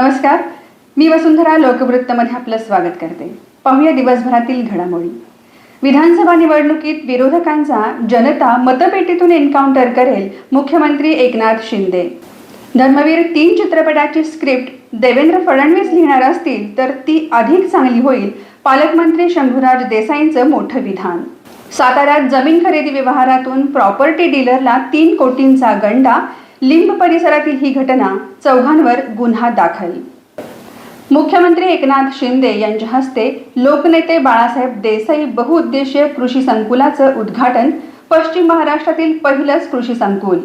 नमस्कार. मी वसुंधरा लोकवृत्तमध्ये आपलं स्वागत करते. पाहूया दिवसभरातील घडामोडी. विधानसभा निवडणुकीत विरोधकांचा जनता मतपेटीतून एन्काउंटर करेल मुख्यमंत्री एकनाथ शिंदे. धर्मवीर तीन चित्रपटाची स्क्रिप्ट देवेंद्र फडणवीस लिहिणार असतील तर ती अधिक चांगली होईल पालकमंत्री शंभूराज देसाईंचं मोठं विधान. साताऱ्यात जमीन खरेदी व्यवहारातून प्रॉपर्टी डीलरला तीन कोटींचा गंडा लिंब परिसरातील ही घटना चौघांवर गुन्हा दाखल. मुख्यमंत्री एकनाथ शिंदे यांच्या हस्ते लोकनेते बाळासाहेब देसाई बहुउद्देशीय कृषी संकुलाचं उद्घाटन पश्चिम महाराष्ट्रातील पहिलंच कृषी संकुल.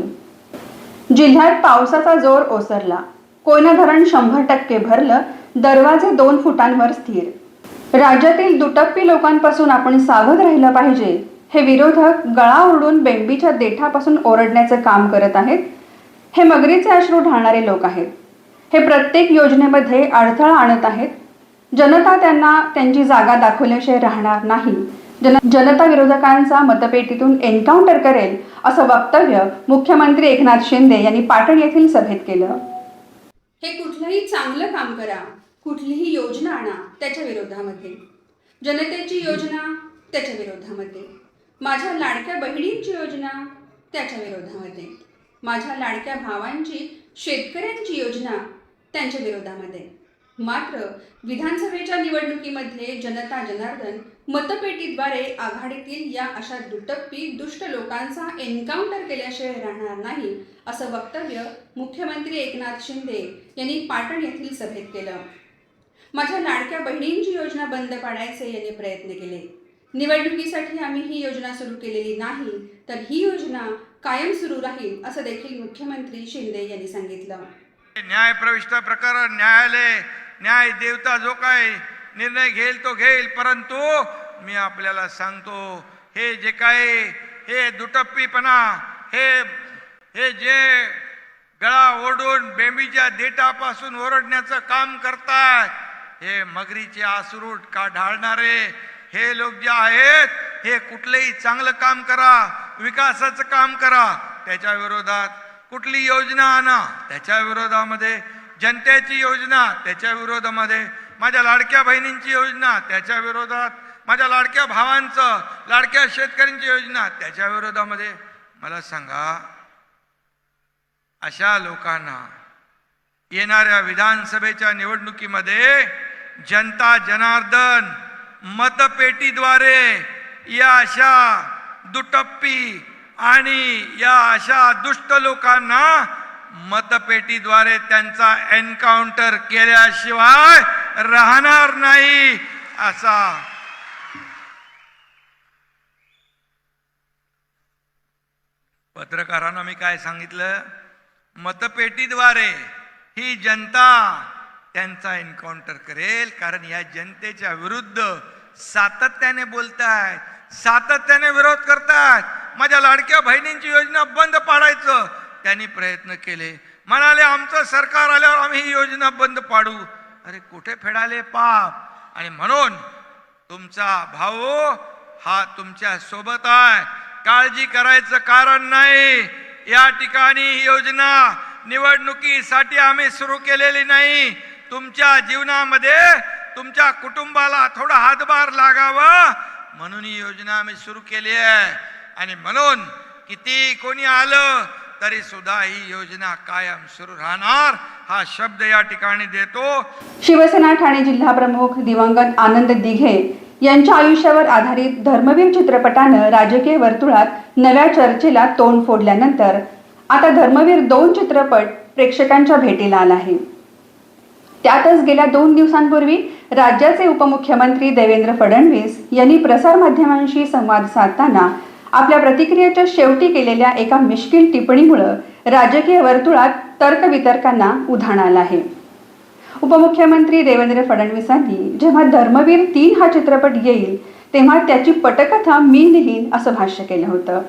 जिल्ह्यात पावसाचा जोर ओसरला. कोयना धरण शंभर टक्के भरलं दरवाजे दोन फुटांवर स्थिर. राज्यातील दुटप्पी लोकांपासून आपण सावध राहिलं पाहिजे हे विरोधक गळा ओरडून बेंबीच्या देठापासून ओरडण्याचं काम करत आहेत हे मगरीचे अश्रू ढाळणारे लोक आहेत. हे प्रत्येक योजनेमध्ये अडथळा आणत आहेत. जनता त्यांना त्यांची जागा दाखवल्याशिवाय राहणार नाही. जन जनता विरोधकांचा मतपेटीतून एन्काउंटर करेल असं वक्तव्य मुख्यमंत्री एकनाथ शिंदे यांनी पाटण येथील सभेत केलं. हे कुठलंही चांगलं काम करा कुठलीही योजना आणा त्याच्या विरोधामध्ये. जनतेची योजना त्याच्या विरोधामध्ये. माझ्या लाडक्या बहिणींची योजना त्याच्या विरोधामध्ये. माझ्या लाडक्या भावांची शेतकऱ्यांची योजना त्यांच्या विरोधामध्ये. मात्र विधानसभेच्या निवडणुकीमध्ये जनता जनार्दन मतपेटीद्वारे आघाडीतील या अशा दुटप्पी दुष्ट लोकांचा एन्काउंटर केल्याशिवाय राहणार नाही असं वक्तव्य मुख्यमंत्री एकनाथ शिंदे यांनी पाटण येथील सभेत केलं. माझ्या लाडक्या बहिणींची योजना बंद पाडायचे यांनी प्रयत्न केले. निवडणुकीसाठी आम्ही ही योजना सुरू केलेली नाही तर ही योजना कायम सुरू राहील असं देखील मुख्यमंत्री शिंदे यांनी सांगितलं. न्याय प्रविष्ट प्रकरण न्यायालय न्याय देवता जो काय निर्णय घेईल तो घेईल परंतु मी आपल्याला सांगतो हे जे काय हे दुटप्पीपणा हे हे जे गळा ओढून बेंबीच्या देठापासून ओरडण्याचं काम करतात हे मगरीचे आसरूट का ढाळणारे हे लोक जे आहेत हे कुठलंही चांगलं काम करा विकासाचं काम करा. त्याच्या विरोधात कुठली योजना आणा. त्याच्या विरोधामध्ये जनतेची योजना त्याच्या विरोधामध्ये माझ्या लाडक्या बहिणींची योजना त्याच्या विरोधात माझ्या लाडक्या भावांचं लाडक्या शेतकऱ्यांची योजना त्याच्या विरोधामध्ये मला सांगा अशा लोकांना येणाऱ्या विधानसभेच्या निवडणुकीमध्ये जनता जनार्दन मतपेटीद्वारे या अशा दुटप्पी आणि या अशा दुष्ट लोकांना मतपेटीद्वारे त्यांचा एन्काउंटर केल्याशिवाय राहणार नाही असा. पत्रकारांना मी काय सांगितलं? मतपेटीद्वारे ही जनता त्यांचा एन्काउंटर करेल कारण या जनतेच्या विरुद्ध सातत्याने बोलतायत. सातत्याने विरोध करतायत माझ्या लाडक्या बहिणींची योजना बंद पाडायचं. त्यांनी प्रयत्न केले. म्हणाले आमचं सरकार आल्यावर आम्ही ही योजना बंद पाडू. अरे कुठे फेडाले पाप? आणि म्हणून तुमचा भाऊ हा तुमच्यासोबत आहे. काळजी करायचं कारण नाही. या ठिकाणी ही योजना निवडणुकीसाठी आम्ही सुरू केलेली नाही. तुमच्या जीवनामध्ये तुमच्या कुटुंबाला थोडा हातभार लागावा. म्हणून ही योजना आम्ही सुरू केली आहे. आणि म्हणून किती कोणी आलं तरी सुद्धा ही योजना कायम सुरू राहणार. हा शब्द या ठिकाणी देतो. शिवसेना ठाणे जिल्हा प्रमुख दिवंगत आनंद दिघे यांच्या आयुष्यावर आधारित धर्मवीर चित्रपटानं राजकीय वर्तुळात नव्या चर्चेला तोंड फोडल्यानंतर आता धर्मवीर दोन चित्रपट प्रेक्षकांच्या भेटीला आला आहे. त्यातच गेल्या दोन दिवसांपूर्वी राज्याचे उपमुख्यमंत्री देवेंद्र फडणवीस यांनी प्रसारमाध्यमांशी संवाद साधताना आपल्या प्रतिक्रियेच्या शेवटी केलेल्या एका मिश्किल टिप्पणीमुळं राजकीय वर्तुळात तर्कवितर्कांना उधाण आलं आहे. उपमुख्यमंत्री देवेंद्र फडणवीसांनी जेव्हा धर्मवीर तीन हा चित्रपट येईल तेव्हा त्याची पटकथा मी लिहीन असं भाष्य केलं होतं.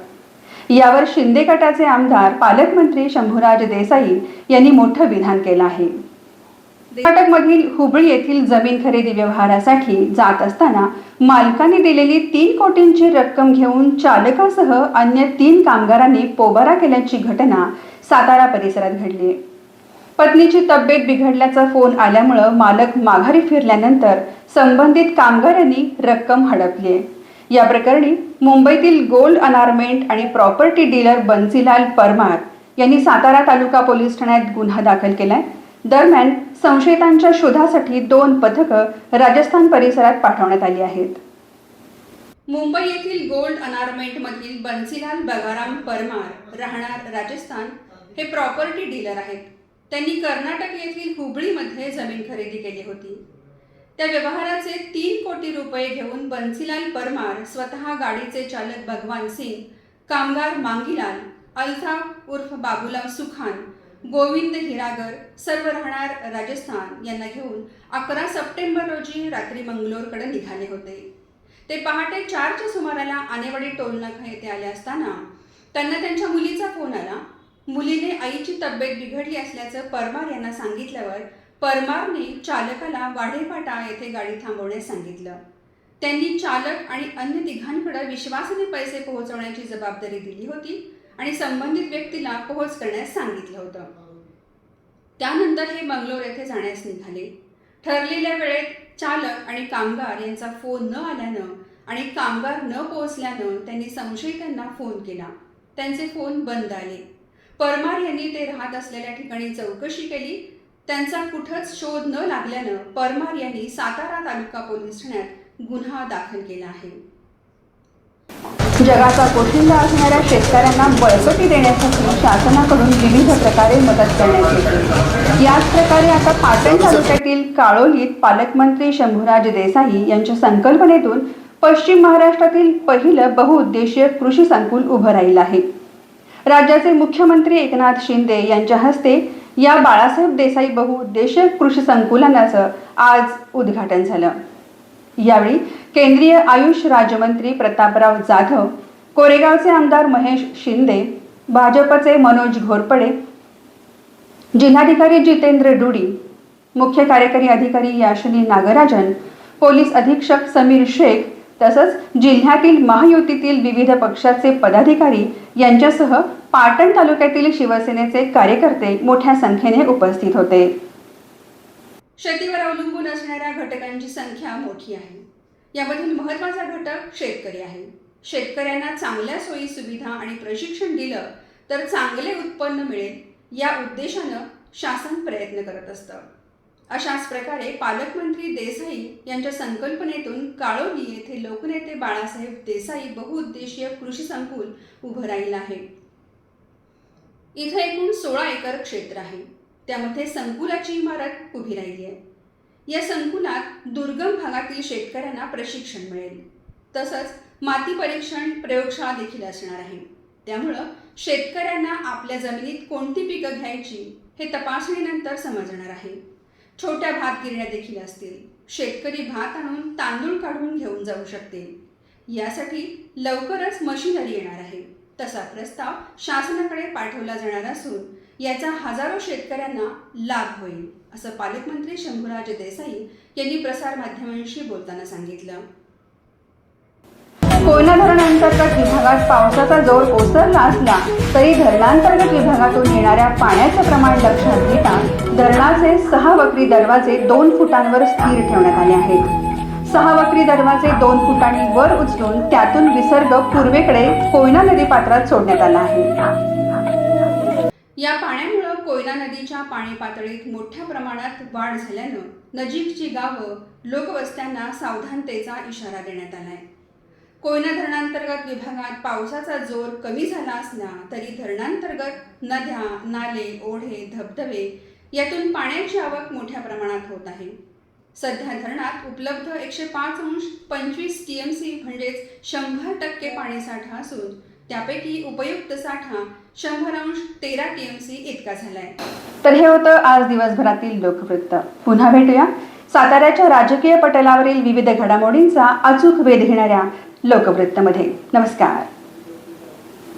यावर शिंदे गटाचे आमदार पालकमंत्री शंभूराज देसाई यांनी मोठं विधान केलं आहे. कर्नाटकमधील हुबळी येथील जमीन खरेदी व्यवहारासाठी जात असताना मालकाने दिलेली तीन कोटींची रक्कम घेऊन चालकासह अन्य तीन कामगारांनी पोबारा केल्याची घटना सातारा परिसरात घडली. पत्नीची तब्येत बिघडल्याचा फोन आल्यामुळं मालक माघारी फिरल्यानंतर संबंधित कामगारांनी रक्कम हडपली. आहे या प्रकरणी मुंबईतील गोल्ड अनारमेंट आणि प्रॉपर्टी डीलर बन्सीलाल परमार यांनी सातारा तालुका पोलीस ठाण्यात गुन्हा दाखल केलाय. दरम्यान संशयितांच्या शोधासाठी दोन पथकं राजस्थान परिसरात पाठवण्यात आली आहेत. मुंबई येथील गोल्ड अनारमेंट मधील बन्सीलाल बगाराम परमार राहणार राजस्थान हे प्रॉपर्टी डीलर आहेत. त्यांनी कर्नाटक येथील हुबळीमध्ये जमीन खरेदी केली होती. त्या व्यवहाराचे तीन कोटी रुपये घेऊन बन्सीलाल परमार स्वतः गाडीचे चालक भगवान सिंग कामगार मांगीलाल अल्ताफ उर्फ बाबूलाल सुखान गोविंद हिरागर सर्व राहणार राजस्थान यांना घेऊन अकरा सप्टेंबर रोजी रात्री मंगलोरकडे निघाले होते. ते पहाटे चारच्या सुमाराला आनेवाडी टोलनाका येथे आले असताना त्यांना त्यांच्या मुलीचा फोन आला. मुलीने आईची तब्येत बिघडली असल्याचं परमार यांना सांगितल्यावर परमारने चालकाला वाढेपाटा येथे गाडी थांबवण्यास सांगितलं. त्यांनी चालक आणि अन्य तिघांकडे विश्वासाने पैसे पोहोचवण्याची जबाबदारी दिली होती. आणि संबंधित व्यक्तीला पोहोच करण्यास सांगितलं होतं. त्यानंतर हे मंगलोर येथे जाण्यास निघाले. ठरलेल्या वेळेत चालक आणि कामगार यांचा फोन न आल्यानं आणि कामगार न पोहोचल्यानं त्यांनी संशयितांना फोन केला. त्यांचे फोन बंद आले. परमार यांनी ते राहत असलेल्या ठिकाणी चौकशी केली. त्यांचा कुठंच शोध न लागल्यानं परमार यांनी सातारा तालुका पोलीस ठाण्यात गुन्हा दाखल केला आहे. जगाचा पोशिंदा असणाऱ्या शेतकऱ्यांना बळकटी देण्यासाठी शासनाकडून विविध प्रकारे मदत करण्यात येते. याच प्रकारे आता पाटण तालुक्यातील काळोलीत पालकमंत्री शंभूराज देसाई यांच्या संकल्पनेतून पश्चिम महाराष्ट्रातील पहिलं बहुउद्देशीय कृषी संकुल उभं राहिलं आहे. राज्याचे मुख्यमंत्री एकनाथ शिंदे यांच्या हस्ते या बाळासाहेब देसाई बहुउद्देशीय कृषी संकुलनाचं आज उद्घाटन झालं. यावेळी केंद्रीय आयुष राज्यमंत्री प्रतापराव जाधव कोरेगावचे आमदार महेश शिंदे भाजपचे मनोज घोरपडे जिल्हाधिकारी जितेंद्र डुडी मुख्य कार्यकारी अधिकारी याशिनी नागराजन पोलीस अधीक्षक समीर शेख तसंच जिल्ह्यातील महायुतीतील विविध पक्षाचे पदाधिकारी यांच्यासह पाटण तालुक्यातील शिवसेनेचे कार्यकर्ते मोठ्या संख्येने उपस्थित होते. शेतीवर अवलंबून असणाऱ्या घटकांची संख्या मोठी आहे. यामधील महत्त्वाचा घटक शेतकरी आहे. शेतकऱ्यांना चांगल्या सोयी सुविधा आणि प्रशिक्षण दिलं तर चांगले उत्पन्न मिळेल या उद्देशानं शासन प्रयत्न करत असतं. अशाच प्रकारे पालकमंत्री देसाई यांच्या संकल्पनेतून काळोली येथे लोकनेते बाळासाहेब देसाई बहुउद्देशीय कृषी संकुल उभं राहिलं आहे. इथं एकूण सोळा एकर क्षेत्र आहे. त्यामध्ये संकुलाची इमारत उभी राहिली आहे. या संकुलात दुर्गम भागातील शेतकऱ्यांना प्रशिक्षण मिळेल. तसंच माती परीक्षण प्रयोगशाळा देखील असणार आहे. त्यामुळं शेतकऱ्यांना आपल्या जमिनीत कोणती पिकं घ्यायची हे तपासणीनंतर समजणार आहे. छोट्या भात गिरण्या देखील असतील. शेतकरी भात आणून तांदूळ काढून घेऊन जाऊ शकते यासाठी लवकरच मशिनरी येणार आहे. तसा प्रस्ताव शासनाकडे पाठवला जाणार असून याचा हजारो शेतकऱ्यांना लाभ होईल असं पालकमंत्री शंभूराज देसाई यांनी प्रसारमाध्यमांशी बोलताना सांगितलं. कोयना धरणांतर्गत विभागात पावसाचा जोर ओसरला असला तरी धरणांतर्गत विभागातून येणाऱ्या पाण्याचं प्रमाण लक्षात घेता धरणाचे सहा वक्री दरवाजे दोन फुटांवर स्थिर ठेवण्यात आले आहेत. सहा वक्री दरवाजे दोन फुटांनी वर उचलून त्यातून विसर्ग पूर्वेकडे कोयना नदी पात्रात सोडण्यात आला आहे. या पाण्यामुळं कोयना नदीच्या पाणी पातळीत मोठ्या प्रमाणात वाढ झाल्यानं नजीकची गावं लोकवस्त्यांना सावधानतेचा इशारा देण्यात आलाय. कोयना धरणांतर्गत विभागात पावसाचा जोर कमी झाला असला तरी धरणांतर्गत नद्या नाले ओढे धबधबे यातून पाण्याची आवक मोठ्या प्रमाणात होत आहे. सध्या धरणात उपलब्ध एकशे पाच अंश पंचवीस टी एम सी म्हणजेच शंभर टक्के पाणीसाठा असून त्यापैकी उपयुक्त साठा शंभर अंश तेरा टी एम सी इतका झालाय. तर हे होतं आज दिवसभरातील लोकवृत्त. पुन्हा भेटूया. साताऱ्याच्या राजकीय पटलावरील विविध घडामोडींचा अचूक वेध घेणाऱ्या लोकवृत्तमध्ये. नमस्कार.